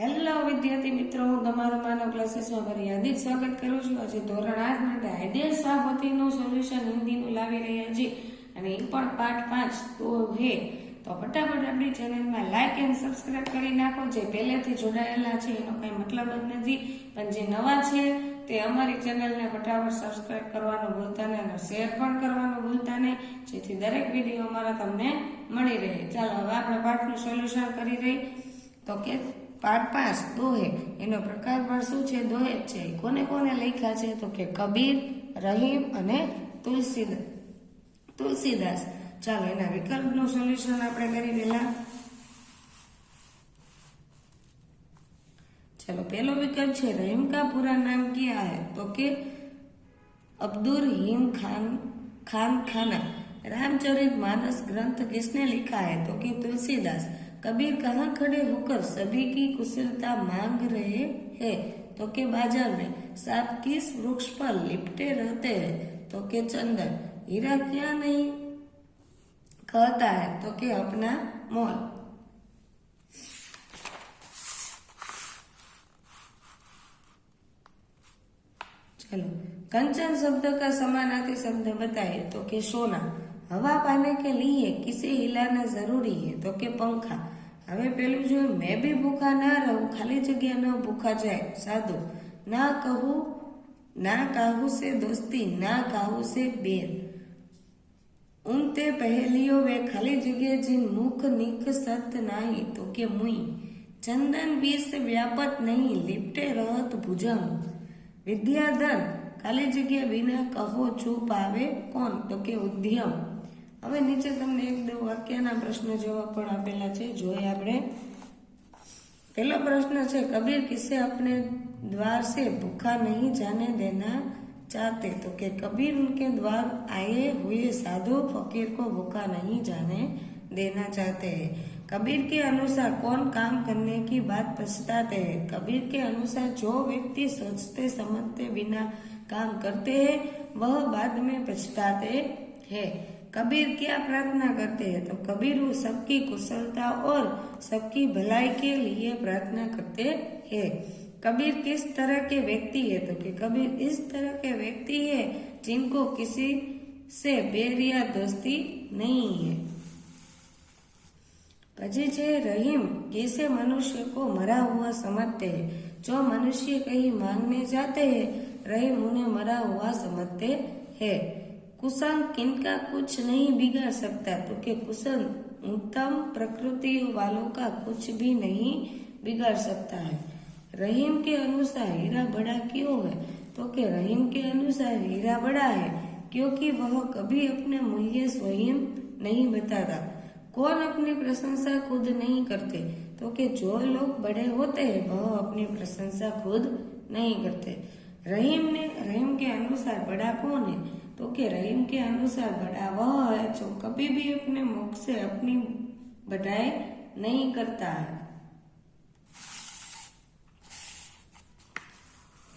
Hello વિદ્યાર્થી મિત્રો, હું તમારો માનવ ક્લાસીસમાં હાર્દિક સ્વાગત કરું છું. આજે ધોરણ આઠ માટે આઈડિયલ સ્વાપતિનું સોલ્યુશન હિન્દીનું લાવી રહ્યા છીએ અને એ પણ પાઠ પાંચ. તો હે, તો ફટાફટ આપણી ચેનલમાં લાઇક એન્ડ સબસ્ક્રાઇબ કરી નાખો. જે પહેલેથી જોડાયેલા છે, એનો કંઈ મતલબ જ નથી. પણ જે નવા છે, તે અમારી ચેનલને ફટાફટ સબસ્ક્રાઇબ કરવાનું ભૂલતા નહીં અને શેર પણ કરવાનું ભૂલતા નહીં, જેથી દરેક વીડિયો અમારા તમને મળી રહે. ચાલો, હવે આપણે પાઠનું સોલ્યુશન કરી રહી તો કે પાઠ પાંચ દોહે એનો પ્રકાર પણ શું છે દોહે જ છે કોને કોને લખ્યા છે તો કે કબીર રહીમ અને તુલસીદાસ તુલસીદાસ ચાલો એના વિકલ્પનું સોલ્યુશન આપણે કરી પહેલા चलो पहलो विकल्प है रहीम का पूरा नाम क्या है तो कि अब्दुल रहीम खान खान खाना रामचरित मानस ग्रंथ किसने लिखा है तो कि तुलसीदास कबीर कहाँ खड़े होकर सभी की कुशलता मांग रहे हैं? तो के बाज़ार में सांप किस वृक्ष पर लिपटे रहते हैं। तो के चंदन, हीरा क्या नहीं? कहता है तो के अपना मोल। चलो, कंचन शब्द का समानार्थी शब्द बताए तो के सोना। हवा पाने के लिए किसे हिलाना ज़रूरी है? तो के पंखा હવે પેલું જોયું મેં બી ભૂખા ના રહું ખાલી જગ્યા ન ભૂખા જાય સાધુ ના કહું ના કાહુ સે દોસ્તી ના કાહુ સે બેર ઉનતે પહેલીઓ વે ખાલી જગ્યા જીન મુખ નિક સત નાહી તો કે મુઈ ચંદન વિષ વ્યાપત નહીં લિપટે રહત ભુજંગ વિદ્યાધન ખાલી જગ્યા વિના કહો ચૂપ આવે કોણ તો કે ઉદ્યમ હવે નીચે તમને એક દો વાક્યના પ્રશ્ન જેવા પણ આપેલા છે જોઈએ આપણે पहला प्रश्न है कबीर किसे अपने द्वार से भूखा नहीं जाने देना चाहते तो कि कबीर उनके द्वार आए हुए साधु फकीर को भूखा नहीं जाने देना चाहते हैं कबीर के अनुसार कौन काम करने की बात पछताते हैं कबीर के अनुसार जो व्यक्ति सोचते समझते बिना काम करते हैं वह बाद में पछताते हैं कबीर क्या प्रार्थना करते हैं? तो कबीर वो सबकी कुशलता और सबकी भलाई के लिए प्रार्थना करते हैं। कबीर किस तरह के व्यक्ति है? तो कि कबीर इस तरह के व्यक्ति है जिनको किसी से बेर या दोस्ती नहीं है। पजे जय रहीम, जैसे मनुष्य को मरा हुआ समझते हैं। जो मनुष्य कहीं मांगने जाते हैं, रहीम उन्हें मरा हुआ समझते हैं। कुसंग किनका कुछ नहीं बिगाड़ सकता तो कि कुसंग उत्तम प्रकृति वालों का कुछ भी नहीं बिगाड़ सकता है। रहीम के अनुसार हीरा बड़ा क्यों है? तो कि रहीम के अनुसार हीरा बड़ा है, क्योंकि वह कभी अपने मूल्य स्वयं नहीं बताता। कौन अपनी प्रशंसा खुद नहीं करते? तो कि जो लोग बड़े होते हैं, वह अपनी प्रशंसा खुद नहीं करते। रहीम ने, रहीम के अनुसार बड़ा कौन है? तो कि रहीम के अनुसार बड़ा वह है जो कभी भी अपने मुख से अपनी बढ़ाई नहीं करता है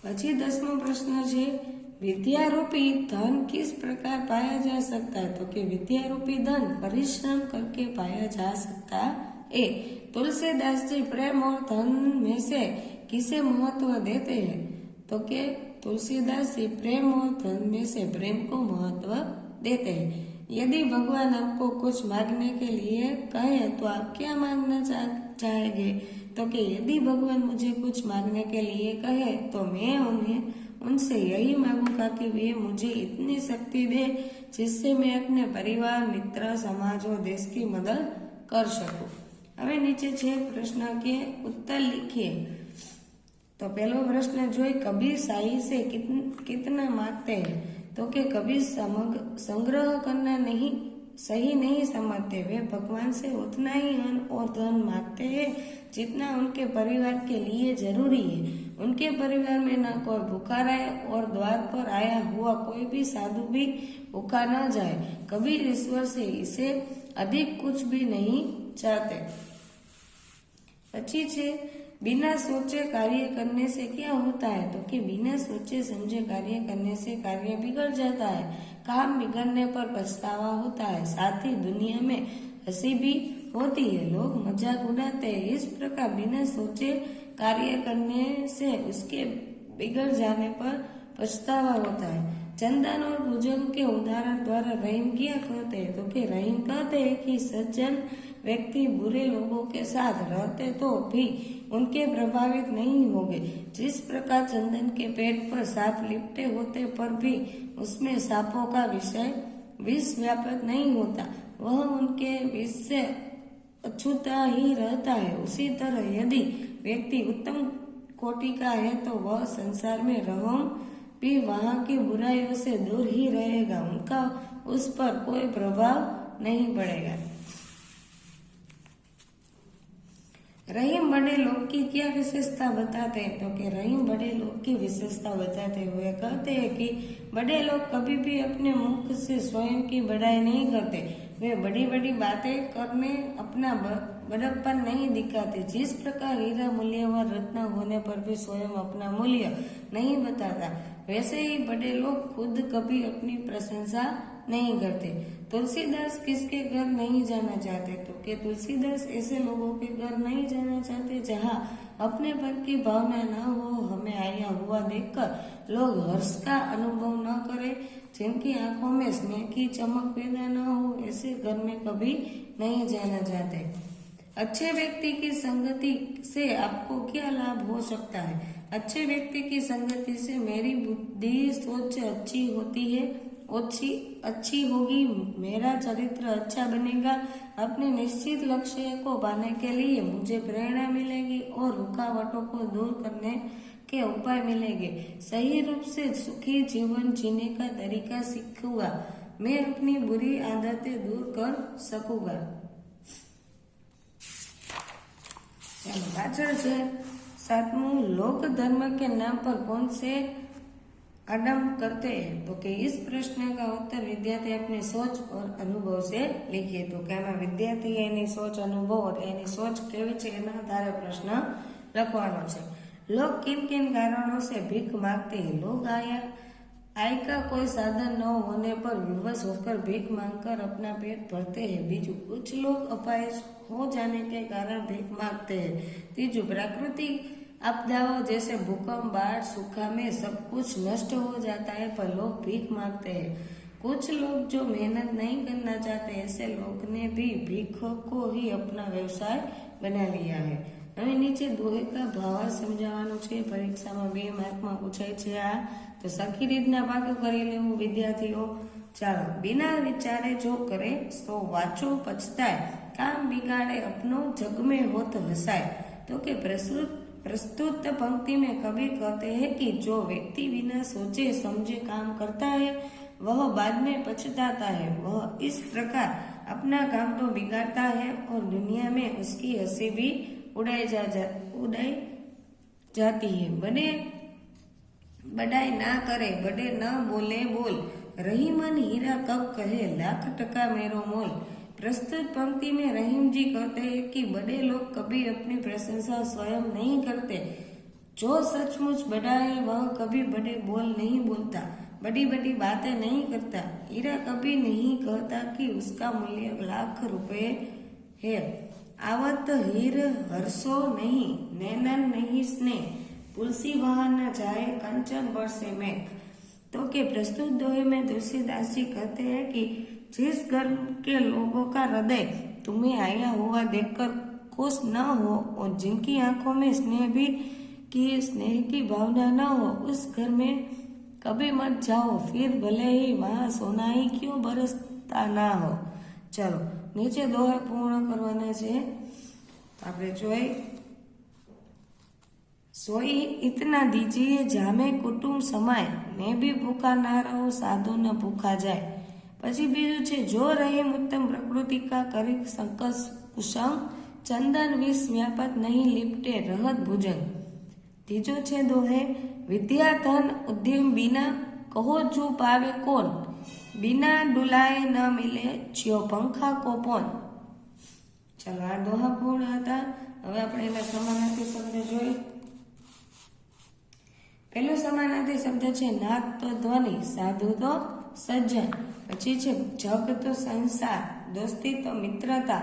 પછી દસમો પ્રશ્ન છે વિદ્યારૂપી ધન किस प्रकार पाया जा सकता है तो कि विद्यारूपी धन परिश्रम करके पाया जा सकता है तुलसीदास जी प्रेम और धन में से किसे महत्व देते हैं तो कि तुलसीदास जी प्रेम और धन में से प्रेम को महत्व देते हैं। यदि भगवान आपको कुछ मांगने के लिए कहे तो आप क्या मांगना चाहेंगे? तो कि यदि भगवान मुझे कुछ मांगने के लिए कहे तो मैं उन्हें, उनसे यही मांगूँगा कि वे मुझे इतनी शक्ति दे जिससे मैं अपने परिवार, मित्र, समाज और देश की मदद कर सकूँ। हमें नीचे छह प्रश्न के उत्तर लिखिए। तो पहलो प्रश्न जो है कबीर शाही से कितन, कितना मांगते हैं तो कि कबीर समग्र संग्रह करना नहीं सही नहीं समझते वे भगवान से उतना ही अन्न और धन मांगते हैं जितना उनके परिवार के लिए जरूरी है उनके परिवार में न कोई भूखा रहे और द्वार पर आया हुआ कोई भी साधु भी भूखा न जाए कबीर ईश्वर से इसे अधिक कुछ भी नहीं चाहते પછી છે बिना सोचे कार्य करने से क्या होता है? तो कि बिना सोचे समझे कार्य करने से कार्य बिगड़ जाता है, काम बिगड़ने पर पछतावा होता है। साथ ही दुनिया में हँसी भी होती है, लोग मज़ाक उड़ाते हैं। इस प्रकार बिना सोचे कार्य करने से उसके बिगड़ जाने पर पछतावा होता है। चंदन और भुजंग के उदाहरण द्वारा रहीम क्या कहते हैं? तो कि रहीम कहते हैं कि सज्जन व्यक्ति बुरे लोगों के साथ रहते तो भी उनके प्रभावित नहीं होंगे। जिस प्रकार चंदन के पेट पर सांप लिपटे होते पर भी उसमें सांपों का विषय विष व्यापक नहीं होता, वह उनके विष से अछूता ही रहता है। उसी तरह यदि व्यक्ति उत्तम कोटि का है तो वह संसार में रहो भी वहाँ की बुराइयों से दूर ही रहेगा, उनका उस पर कोई प्रभाव नहीं पड़ेगा। रहीम बड़े लोग की क्या विशेषता बताते हैं? तो कि रहीम बड़े लोग की विशेषता बताते हुए कहते हैं कि बड़े लोग कभी भी अपने मुख से स्वयं की बड़ाई नहीं करते। वे बड़ी बड़ी बातें करने अपना बड़प्पन नहीं दिखाते। जिस प्रकार हीरा मूल्यवान रत्न होने पर भी स्वयं अपना मूल्य नहीं बताता, वैसे ही बड़े लोग खुद कभी अपनी प्रशंसा नहीं करते। तुलसीदास किसके घर नहीं जाना चाहते? तो कि तुलसीदास ऐसे लोगों के घर नहीं जाना चाहते? जहाँ अपने पद की भावना न हो, हमें आया हुआ देखकर लोग हर्ष का अनुभव न करें। जिनकी आँखों में स्नेह की चमक पैदा न हो, ऐसे घर में कभी नहीं जाना चाहते। अच्छे व्यक्ति की संगति से आपको क्या लाभ हो सकता है? अच्छे व्यक्ति की संगति से मेरी बुद्धि, सोच अच्छी होती है। अच्छी अच्छी होगी, मेरा चरित्र अच्छा बनेगा। अपने निश्चित लक्ष्य को पाने के लिए मुझे प्रेरणा मिलेगी और रुकावटों को दूर करने के उपाय मिलेंगे। सही रूप से सुखी जीवन जीने का तरीका सीखूँगा। मैं अपनी बुरी आदतें दूर कर सकूँगा। पाचड़ છે सातमू लोक धर्म के नाम पर कौन से आडम करते हैं तो कि इस प्रश्न का उत्तर विद्यार्थी अपनी सोच और अनुभव से लिखिए तो કે એમાં વિદ્યાર્થી એની સોચ અનુભવ और એની સોચ કેવી છે એના આધારે પ્રશ્ન લખવાનો છે लोग किन किन कारणों से भीख मांगते हैं लोग आया आय का कोई साधन न होने पर विवश होकर भीख मांगकर अपना पेट भरते हैं बीजू कुछ लोग अपाहिज हो जाने के कारण भीख मांगते हैं तीजू प्राकृतिक आपदाओं जैसे भूकंप बाढ़ सूखा में सब कुछ नष्ट हो जाता है पर लोग भीख मांगते हैं कुछ लोग जो मेहनत नहीं करना चाहते ऐसे लोग ने भी भीख को ही अपना व्यवसाय बना लिया है હવે નીચે દોહેકા ભાવા સમજાવવાનું છે પરીક્ષામાં બે માર્કમાં પૂછાય છે આ તો સરખી રીતના ભાગ કરી લેવું વિદ્યાર્થીઓ ચાલો बिना विचारे जो करे तो वाचो पछताए काम बिगाड़े अपनो जग में हो तो हंसाए तो के प्रस्तुत पंक्ति में कबीर कहते हैं कि जो व्यक्ति बिना सोचे समझे काम करता है वह बाद में पछताता है। वह इस प्रकार अपना काम तो बिगाड़ता है और दुनिया में उसकी हँसी भी उड़ाई जा, जा उड़ाई जाती है। बड़े बड़ाई ना करे बड़े ना बोले बोल रही मन हीरा कब कहे लाख टका मेरो मोल। प्रस्तुत पंक्ति में रहीम जी कहते हैं कि बड़े लोग कभी अपनी प्रशंसा स्वयं नहीं करते। जो सचमुच बड़ा है, वह कभी बड़े बोल नहीं बोलता, बड़ी बड़ी बातें नहीं करता। हीरा कभी नहीं कहता कि उसका मूल्य लाख रुपए है। आवत, हीर, हर्षो नहीं, नैनन नहीं स्नेह। तुलसी वहाँ न जाए, कंचन बरसे मेघ। तो के प्रस्तुत दोहे में तुलसीदास जी कहते हैं कि जिस घर के लोगों का हृदय तुम्हें आया हुआ देखकर खुश न हो और जिनकी आंखों में स्नेह भी की स्नेह की भावना न हो उस घर में कभी मत जाओ फिर भले ही वहां सोना ही क्यों बरसता ना हो चलो નીચે દોહા પૂર્ણ કરવાના છે આપણે જોઈ सोई इतना दीजिए जामे कुटुंब समाय मैं भी भूखा ना रहो साधु न भूखा जाए પછી બીજું છે, જો રહીમ ઉત્તમ પ્રકૃતિકા કરી સંકસ કુસંગ ચંદન વિષ વ્યાપત નહીં લિપટે રહત ભોજન. ત્રીજો છે દોહે, વિદ્યાધન ઉદ્યમ બિના કહો જો પાવે કોણ? બિના ડુલાય ન મિલે જ્યો પંખા કોપોન. ચાલો, આ દોહા પૂર્ણ હતા. હવે આપણે એના સમાનાર્થી શબ્દ જોઈએ. પહેલો સમાનાર્થી શબ્દ છે નાદ તો ધ્વનિ, સાધુ તો સજ્જન. પછી છે જગ તો સંસાર, દોસ્તી તો મિત્રતા.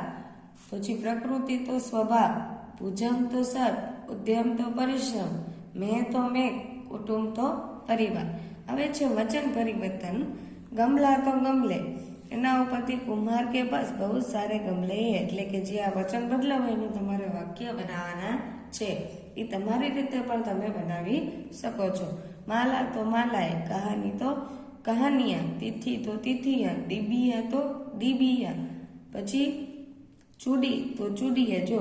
પછી પ્રકૃતિ તો સ્વભાવ, પૂજન તો સર ઉદ્યમ તો પરિશ્રમ મેં તો મેં કુટુંબ તો પરિવાર. હવે છે વચન પરિવર્તન, ગમલા તો ગમલે. એના ઉપરથી કુમાર કે બસ બહુ સારે ગમલે, એટલે કે જે આ વચન બદલાવ એનું તમારે વાક્ય બનાવવાના છે. એ તમારી રીતે પણ તમે બનાવી શકો છો. માલા તો માલાએ કહાની તો કહાનિયા, તિથિ તો તિથિયા, ડીબિયા તો ડીબિયા. પછી ચૂડી તો ચૂડીએ, જો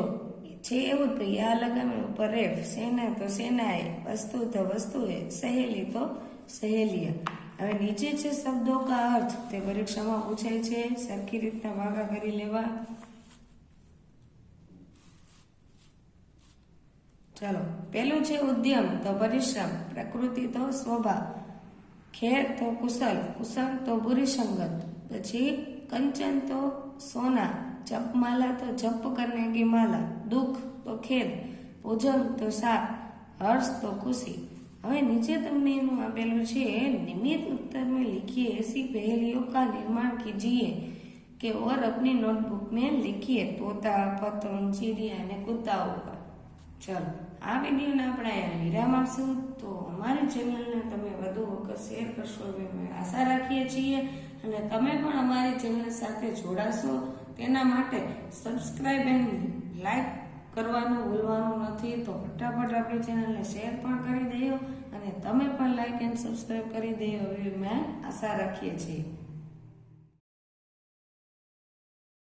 છે એવું ભાઈ આ લગામે ઉપર રેફ સેના તો સેનાએ, વસ્તુ તો વસ્તુએ, સહેલી તો સહેલિયા હવે નીચે છે શબ્દો કા અર્થ? તે પરીક્ષામાં પૂછાય છે, સરખી રીતના વાગા કરી લેવા. ચાલો, પેલું છે ઉદ્યમ, તો પરિશ્રમ, પ્રકૃતિ તો સ્વભાવ ખેર તો કુશલ કુશલ તો બુરી સંગત. પછી કંચન તો સોના, જપમાલા તો જપ કરને ગી માલા દુઃખ તો ખેદ, ભોજન તો સાપ હર્ષ તો ખુશી. હવે નીચે તમને એનું આપેલું છે नियमित उत्तर में लिखिए ऐसी पहेलियों का निर्माण कीजिए कि और अपनी नोटबुक में लिखिए तोता पतंग चिड़िया અને કૂતાઓ પર ચલો આ વિડીયોને આપણે અહીંયા વિરામ આપશું તો અમારી ચેનલને તમે વધુ વખત શેર કરશો એવી અમે આશા રાખીએ છીએ અને તમે પણ અમારી ચેનલ સાથે જોડાશો તેના માટે સબસ્ક્રાઈબ એન્ડ લાઈક કરવાનું, ભૂલવાનું નથી, તો ફટાફટ આપણી ચેનલને શેર પણ કરી દો અને તમે પણ લાઇક એન્ડ સબસ્ક્રાઈબ કરી દો એવી મેં આશા રાખીએ છીએ.